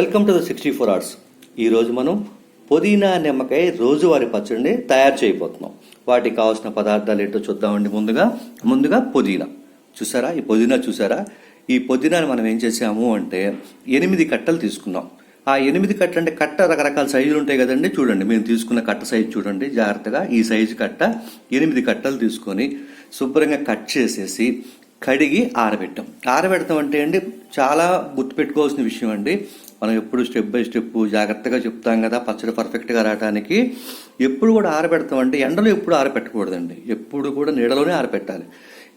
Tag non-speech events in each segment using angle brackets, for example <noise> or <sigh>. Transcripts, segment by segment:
Welcome to the sixty four hours. ఈరోజు మనం పుదీనా నిమ్మకాయ రోజువారి పచ్చడిని తయారు చేయబోతున్నాం. వాటికి కావాల్సిన పదార్థాలు ఏంటో చూద్దామండి ముందుగా. ముందుగా పుదీనా. చూసారా? ఈ పుదీనా చూసారా? ఈ పుదీనాని మనం ఏం చేసాము అంటే ఎనిమిది కట్టలు తీసుకున్నాం. ఆ ఎనిమిది కట్ట అంటే కట్ట రకరకాల సైజులు ఉంటాయి కదండి. చూడండి మేము తీసుకున్న కట్ట సైజు చూడండి. జాగ్రత్తగా ఈ సైజు కట్ట ఎనిమిది కట్టలు తీసుకొని శుభ్రంగా కట్ చేసేసి కడిగి ఆరబెట్టాం. ఆరబెడతాం అంటే అండి చాలా గుర్తుపెట్టుకోవాల్సిన విషయం అండి. మనం ఎప్పుడు స్టెప్ బై స్టెప్ జాగ్రత్తగా చెప్తాం కదా పచ్చడి పర్ఫెక్ట్గా రావడానికి ఎప్పుడు కూడా ఆరబెడతామంటే ఎండలో ఎప్పుడు ఆరబెట్టకూడదండి. ఎప్పుడు కూడా నీడలోనే ఆరబెట్టాలి.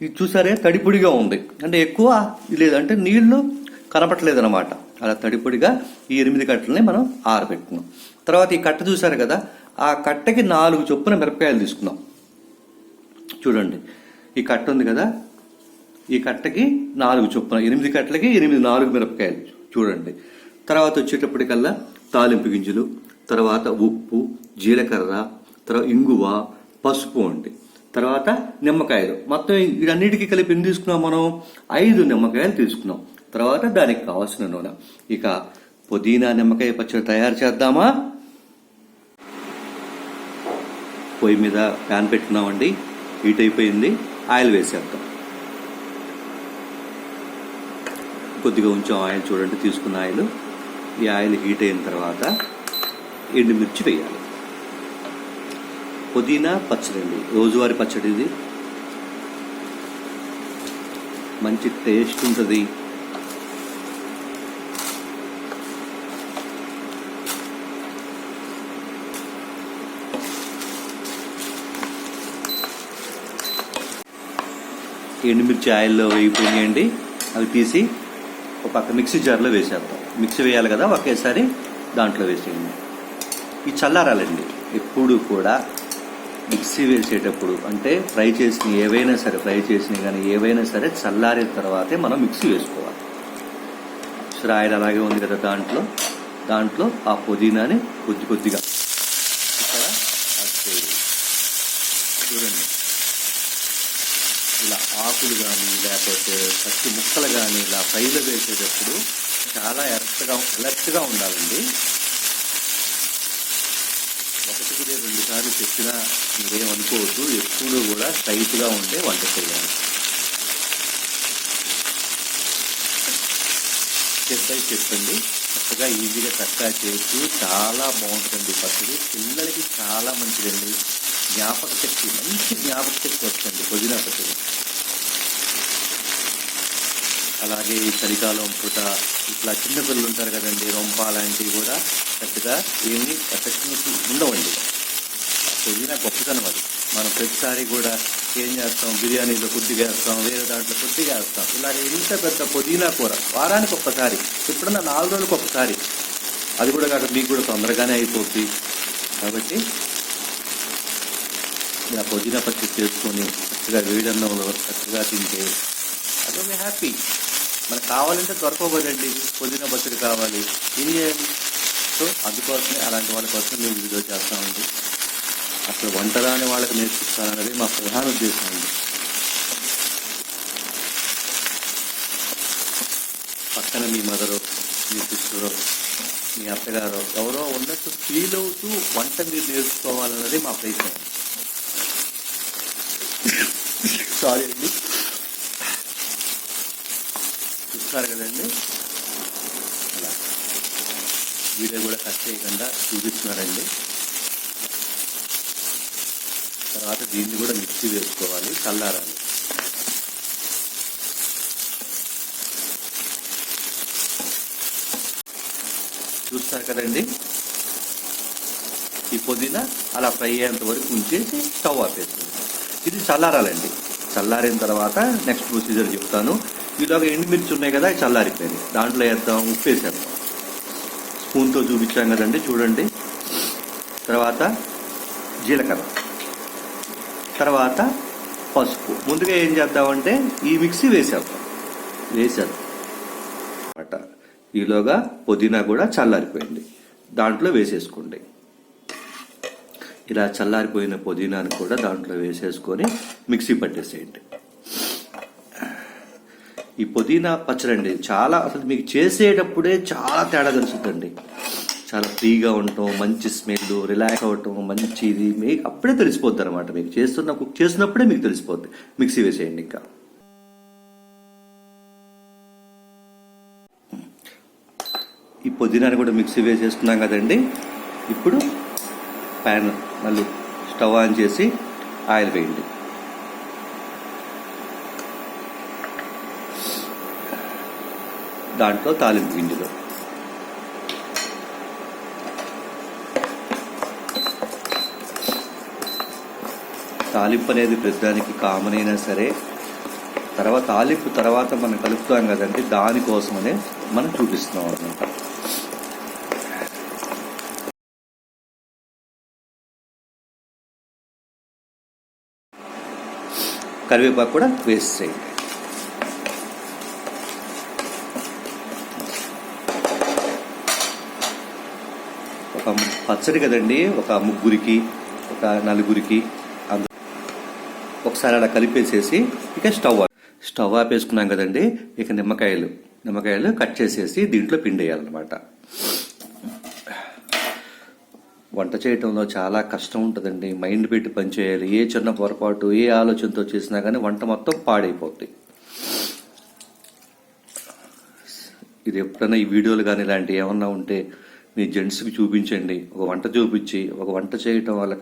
ఇది చూసారే తడిపొడిగా ఉంది. అంటే ఎక్కువ లేదంటే నీళ్ళు కనపట్లేదు అనమాట అలా తడిపొడిగా ఈ ఎనిమిది కట్టలని మనం ఆరబెట్టుకున్నాం. తర్వాత ఈ కట్ట చూసారు కదా ఆ కట్టకి నాలుగు చొప్పున మిరపకాయలు తీసుకున్నాం చూడండి ఈ కట్ట ఉంది కదా ఈ కట్టకి నాలుగు చొప్పున ఎనిమిది కట్టలకి ఎనిమిది నాలుగు మిరపకాయలు. చూడండి తర్వాత వచ్చేటప్పటికల్లా తాలింపు గింజలు తర్వాత ఉప్పు జీలకర్ర తర్వాత ఇంగువ పసుపు అండి. తర్వాత నిమ్మకాయలు. మొత్తం వీటన్నిటికీ కలిపి ఎన్ని తీసుకున్నాం మనం? ఐదు నిమ్మకాయలు తీసుకున్నాం. తర్వాత దానికి కావాల్సిన నూనె. ఇక పుదీనా నిమ్మకాయ పచ్చడి తయారు చేద్దామా? పొయ్యి మీద ప్యాన్ పెట్టుకున్నామండి. హీట్ అయిపోయింది. ఆయిల్ వేసేద్దాం. కొద్దిగా ఉంచాం ఆయిల్ చూడండి తీసుకున్న ఆయిల్. ఈ ఆయిల్ హీట్ అయిన తర్వాత ఎండుమిర్చి వేయాలి. పుదీనా పచ్చడి అండి. రోజువారీ పచ్చడి ఇది. మంచి టేస్ట్ ఉంటుంది. ఎండుమిర్చి ఆయిల్లో వేయిపోయినాయండి అవి తీసి ఒక పక్క మిక్సీ జార్లో వేసేద్దాం. మిక్సీ వేయాలి కదా ఒకేసారి దాంట్లో వేసేయండి. ఈ చల్లారాలండి. ఎప్పుడు కూడా మిక్సీ వేసేటప్పుడు అంటే ఫ్రై చేసిన ఏవైనా సరే ఫ్రై చేసిన కానీ ఏవైనా సరే చల్లారిన తర్వాతే మనం మిక్సీ వేసుకోవాలి. సరే అలాగే ఉంది కదా దాంట్లో. దాంట్లో ఆ పుదీనాని కొద్ది కొద్దిగా ఇక్కడ చూడండి. ఇలా ఆకులు కానీ లేకపోతే పచ్చి ముక్కలు కానీ ఇలా ఫ్రైలో వేసేటప్పుడు చాలా ఎరక్ట్గా ఎలర్ట్గా ఉండాలండి. ఒకటికి రెండు సార్లు చెప్పినా మీరేమనుకోవద్దు. ఎప్పుడు కూడా టైట్గా ఉండే వంట చేయాలి. చెప్పై చెప్పండి చక్కగా ఈజీగా చక్కగా చేసి చాలా బాగుంటుందండి పచ్చడి. పిల్లలకి చాలా మంచిదండి. జ్ఞాపక శక్తి మంచి జ్ఞాపక శక్తి వస్తుంది పుదీనా పచ్చడి. అలాగే ఈ చలికాలం పూట ఇట్లా చిన్న పిల్లలు ఉంటారు కదండి రొంప లాంటివి కూడా పెద్దగా ఏమి ఎఫెక్ట్ ఉండవండి. పుదీనా గొప్పతనం అది. మనం ప్రతిసారి కూడా ఏం చేస్తాం బిర్యానీలో కొద్దిగా వేస్తాం వేరే దాంట్లో కొద్దిగా వేస్తాం. ఇలాగ ఇంత పెద్ద పుదీనా కూర వారానికి ఒక్కసారి ఇప్పుడున్న నాలుగు రోజులకు ఒక్కసారి. అది కూడా కాక మీకు కూడా తొందరగానే అయిపోద్ది. కాబట్టి ఇలా పుదీనా పచ్చడి చేసుకొని చక్కగా వేడన్నంలో చక్కగా తింటే అదొక హ్యాపీ. మనకు కావాలంటే దొరకబోదండి పుదీనా పచ్చడి కావాలి. ఏం చేయాలి సో అందుకోసమే అలాంటి వాళ్ళ కోసం మేము వీడియో చేస్తామండి అసలు వంట రాని వాళ్ళకి నేర్పిస్తానన్నది మా ప్రధాన ఉద్దేశం అండి. పక్కన మీ మదరు మీ సిస్టరు మీ అత్తగారు ఎవరో ఉన్నట్టు ఫీల్ అవుతూ వంట మీరు నేర్చుకోవాలన్నది మా ప్రయత్నం. <coughs> సారీ అండి. చూస్తారు కదండి. అలా. వీడియో కూడా కట్ చేయకుండా చూపిస్తున్నారండి. తర్వాత దీన్ని కూడా మిక్సీ వేసుకోవాలి చల్లారాలి. చూస్తారు కదండి. ఈ పుదీనా అలా ఫ్రై అయ్యేంత వరకు ఉంచేసి స్టవ్ ఆపేస్తుంది ఇది చల్లారాలండి. చల్లారిన తర్వాత నెక్స్ట్ ప్రొసీజర్ చెప్తాను. ఈలోగా ఎండుమిర్చి ఉన్నాయి కదా చల్లారిపోయింది దాంట్లో వేద్దాం ఉప్పు వేసేద్దాం స్పూన్తో చూపించాం కదండి చూడండి. తర్వాత జీలకర్ర. తర్వాత పసుపు. ముందుగా ఏం చేద్దామంటే ఈ మిక్సీ వేసేద్దాం వేసేద్దాం అన్నమాట. ఈలోగా పుదీనా కూడా చల్లారిపోయింది. దాంట్లో వేసేసుకోండి. ఇలా చల్లారిపోయిన పుదీనాను కూడా దాంట్లో వేసేసుకొని మిక్సీ పట్టేసేయండి. ఈ పుదీనా పచ్చడి అండి చాలా అసలు మీకు చేసేటప్పుడే చాలా తేడా తెలుస్తుందండి. చాలా ఫ్రీగా ఉండటం మంచి స్మెల్ రిలాక్స్ అవ్వటం మంచి ఇది మీకు అప్పుడే తెలిసిపోద్ది అనమాట మీకు చేస్తున్న కుక్ చేసినప్పుడే మీకు తెలిసిపోద్ది. మిక్సీ వేసేయండి ఇంకా. ఈ పుదీనాని కూడా మిక్సీ వేసేసుకున్నాం కదండి. ఇప్పుడు ప్యాన్ మళ్ళీ స్టవ్ ఆన్ చేసి ఆయిల్ వేయండి. దాంట్లో తాలింపు గింజలు. తాలింపు అనేది పెద్దానికి కామన్ అయినా సరే తర్వాత తాలింపు తర్వాత మనం కలుపుతాం కదండి దానికోసమనే మనం చూపిస్తున్నాం అనమాట కరివేపాకు కూడా వేసేయండి ఒక పచ్చడి కదండి ఒక ముగ్గురికి ఒక నలుగురికి ఒకసారి అలా కలిపేసేసి ఇక స్టవ్ స్టవ్ ఆపేసుకున్నాం కదండి ఇక నిమ్మకాయలు. నిమ్మకాయలు కట్ చేసేసి దీంట్లో పిండేయాలన్నమాట. వంట చేయటంలో చాలా కష్టం ఉంటుందండి. మైండ్ పెట్టి పనిచేయాలి ఏ చిన్న పొరపాటు ఏ ఆలోచనతో చేసినా కానీ వంట మొత్తం పాడైపోతుంది ఇది ఎప్పుడైనా ఈ వీడియోలు కానీ ఇలాంటివి ఏమన్నా ఉంటే మీ జెంట్స్కి చూపించండి. ఒక వంట చూపించి ఒక వంట చేయటం వల్ల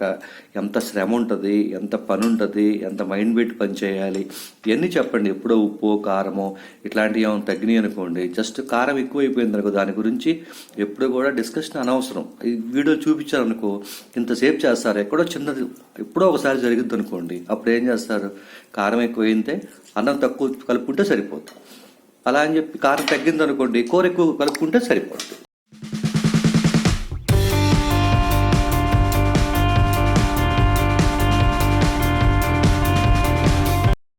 ఎంత శ్రమ ఉంటుంది ఎంత పని ఉంటుంది ఎంత మైండ్ పెట్టి పని చేయాలి ఇవన్నీ చెప్పండి. ఎప్పుడో ఉప్పు కారమో ఇట్లాంటివి ఏమైనా తగ్గినాయి అనుకోండి. జస్ట్ కారం ఎక్కువైపోయింది అనుకో దాని గురించి ఎప్పుడు కూడా డిస్కషన్ అనవసరం. ఈ వీడియో చూపించారనుకో ఇంతసేపు చేస్తారు. ఎక్కడో చిన్నది ఎప్పుడో ఒకసారి జరిగింది అనుకోండి. అప్పుడు ఏం చేస్తారు? కారం ఎక్కువైందే అన్నం తక్కువ కలుపుకుంటే సరిపోతుంది. అలా అని చెప్పి కారం తగ్గింది అనుకోండి కూర ఎక్కువ కలుపుకుంటే సరిపోతుంది.